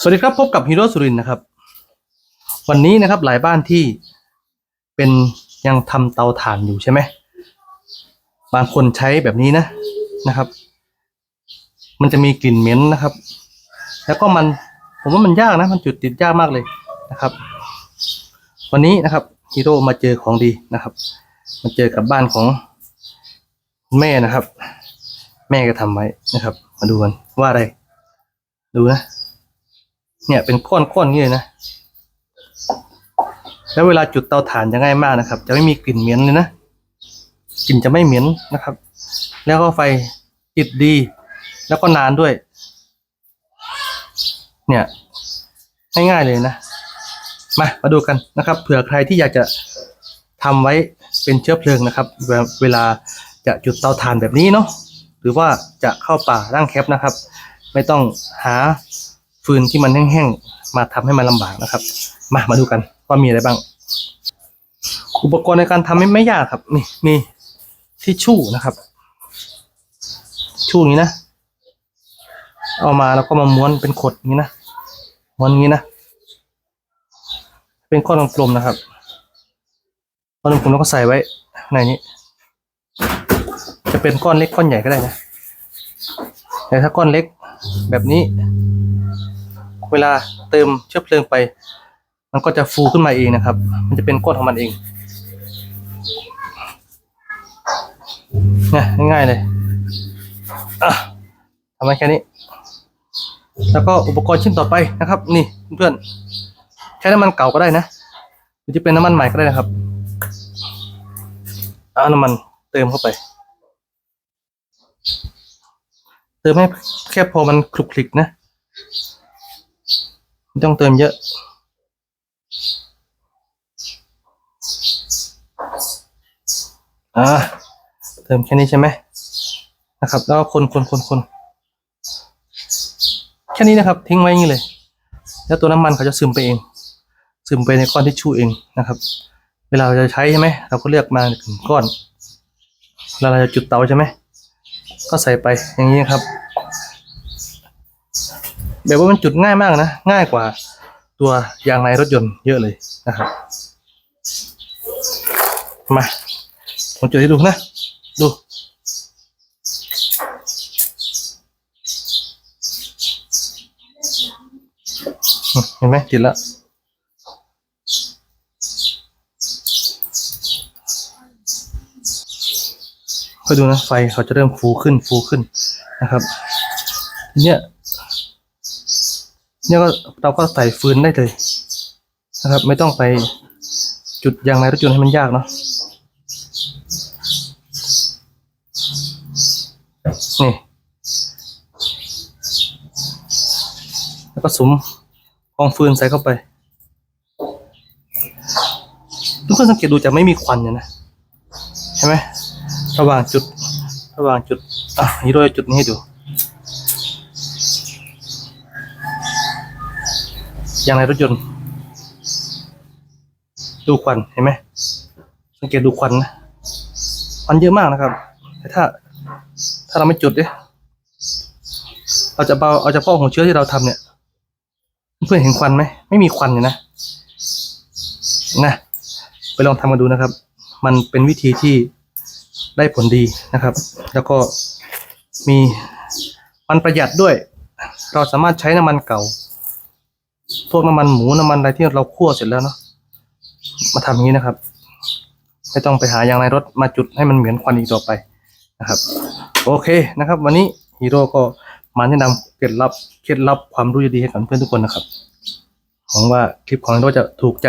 สวัสดีครับพบกับฮีโร่สุรินทร์นะครับ วันนี้นะครับหลายบ้านที่เป็นยังทำเตาถ่านอยู่ใช่ไหมบางคนใช้แบบนี้นะนะครับ มันจะมีกลิ่นเหม็นนะครับ แล้วก็มันผมว่ามันยากนะ มันจุดติดยากมากเลยนะครับ วันนี้นะครับฮีโร่มาเจอของดีนะครับมาเจอกับบ้านของแม่นะครับ แม่ก็ทำไว้นะครับ มาดูกันว่าอะไร ดูนะ เนี่ยเป็นก้อนๆนี้เลยนะ แล้วเวลาจุดเตาถ่านจะง่ายมากนะครับ จะไม่มีกลิ่นเหม็นเลยนะ กลิ่นจะไม่เหม็นนะครับ แล้วก็ไฟติดดี แล้วก็นานด้วย เนี่ยง่ายๆเลยนะ มา มาดูกันนะครับ เผื่อใครที่อยากจะทำไว้เป็นเชื้อเพลิงนะครับเวลาเวลาจะจุดเตาถ่านแบบนี้เนาะ หรือว่าจะเข้าป่าร่างแคปนะครับ ไม่ต้องหา ฟืนที่มันแห้งๆมาทำให้มันลำบากนะครับ มามาดูกันว่ามีอะไรบ้าง อุปกรณ์ในการทำไม่ไม่ยากครับ นี่มีทิชชู่นะครับชู่นี้นะ เอามาแล้วก็มาม้วนเป็นขดนี้นะม้วนนี้นะ เป็นก้อนกลมๆนะครับก้อนกลมๆแล้วก็ใส่ไว้ในนี้ จะเป็นก้อนเล็กก้อนใหญ่ก็ได้นะแต่ถ้าก้อนเล็กแบบนี้ เวลาเติมเชื้อเพลิงไป มันก็จะฟูขึ้นมาเองนะครับ มันจะเป็นก้อนของมันเองเนี่ยง่ายๆเลยทำไว้แค่นี้ แล้วก็อุปกรณ์ชิ้นต่อไปนะครับ นี่เพื่อนใช้น้ำมันเก่าก็ได้นะหรือจะเป็นน้ำมันใหม่ก็ได้นะครับเอาน้ำมันเติมเข้าไป เติมให้แค่พอมันคลุกคลิกนะ ไม่ต้องเติมเยอะ อ่า เติมแค่นี้ใช่ไหมนะครับ แล้วคนคนคนคนแค่นี้นะครับ ทิ้งไว้อย่างนี้เลย แล้วตัวน้ำมันเขาจะซึมไปเอง ซึมไปในก้อนทิชชู่เองนะครับ เวลาเราจะใช้ใช่ไหมเราก็เลือกมาหนึ่งก้อนเวลาเราจะจุดเตาใช่ไหมก็ใส่ไปอย่างนี้ครับ แบบว่ามันจุดง่ายมากนะ ง่ายกว่าตัวยางในรถยนต์เยอะเลยนะครับ มาผมจุดให้ดูนะ ดูเห็นไหมติดแล้วก็ดูนะไฟเขาจะเริ่มฟูขึ้นฟูขึ้นนะครับทีเนี้ย เนี่ยก็เราก็ใส่ฟืนได้เลยนะครับ ไม่ต้องไปจุดยางในรถยนต์ให้มันยากเนาะนี่แล้วก็สุมกองฟืนใส่เข้าไป ทุกคนสังเกตดูจะไม่มีควันเนี่ยนะใช่ไหมระหว่างจุดระหว่างจุดอะนี่โดยจุดนี้ให้ดู ย่างในรถยนต์ ดูควันเห็นไหมสังเกตดูควันนะควันเยอะมากนะครับ แต่ถ้า ถ้าเราไม่จุดเนี่ยเราจะเบาเอาเฉพาะหัวเชื้อที่เราทำเนี่ย เพื่อนเห็นควันไหมไม่มีควันเลยนะนะไปลองทำกันดูนะครับ มันเป็นวิธีที่ได้ผลดีนะครับ แล้วก็มีมันประหยัดด้วย เราสามารถใช้น้ำมันเก่า พวกน้ำมันหมูน้ำมันอะไรที่เราคั่วเสร็จแล้วเนาะมาทำอย่างนี้นะครับ ไม่ต้องไปหายางในรถมาจุดให้มันเหมือนควันอีกต่อไปนะครับ โอเคนะครับ วันนี้ฮีโร่ก็มาแนะนำเคล็ดลับเคล็ดลับความรู้ดีให้กับเพื่อนทุกคนนะครับหวังว่าคลิปของเราจะถูกใจ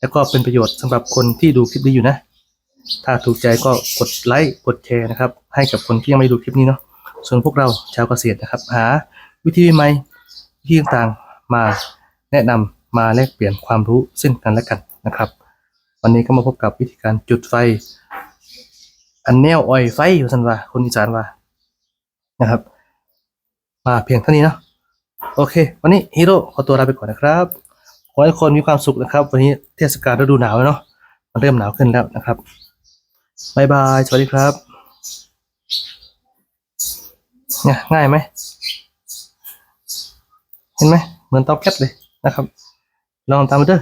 แล้วก็เป็นประโยชน์สำหรับคนที่ดูคลิปนี้อยู่นะ ถ้าถูกใจก็กดไลค์กดแชร์นะครับ ให้กับคนที่ยังไม่ดูคลิปนี้เนาะส่วนพวกเราชาวเกษตรนะครับ หาวิธีใหม่วิธีต่างๆมา แนะนำมาแลกเปลี่ยนความรู้ซึ่งกันและกันนะครับ วันนี้ก็มาพบกับวิธีการจุดไฟ อันแนวอ่อยไฟอยู่สันว่าคนอีสานว่านะครับ มาเพียงเท่านี้เนาะโอเค วันนี้ฮีโร่ขอตัวลาไปก่อนนะครับขอให้คนมีความสุขนะครับ วันนี้เทศกาลฤดูหนาวเนาะมันเริ่มหนาวขึ้นแล้วนะครับบายบาย สวัสดีครับเนี่ยง่ายไหม เห็นไหม เหมือนเตาแก๊สเลย นะครับ ลองทำดู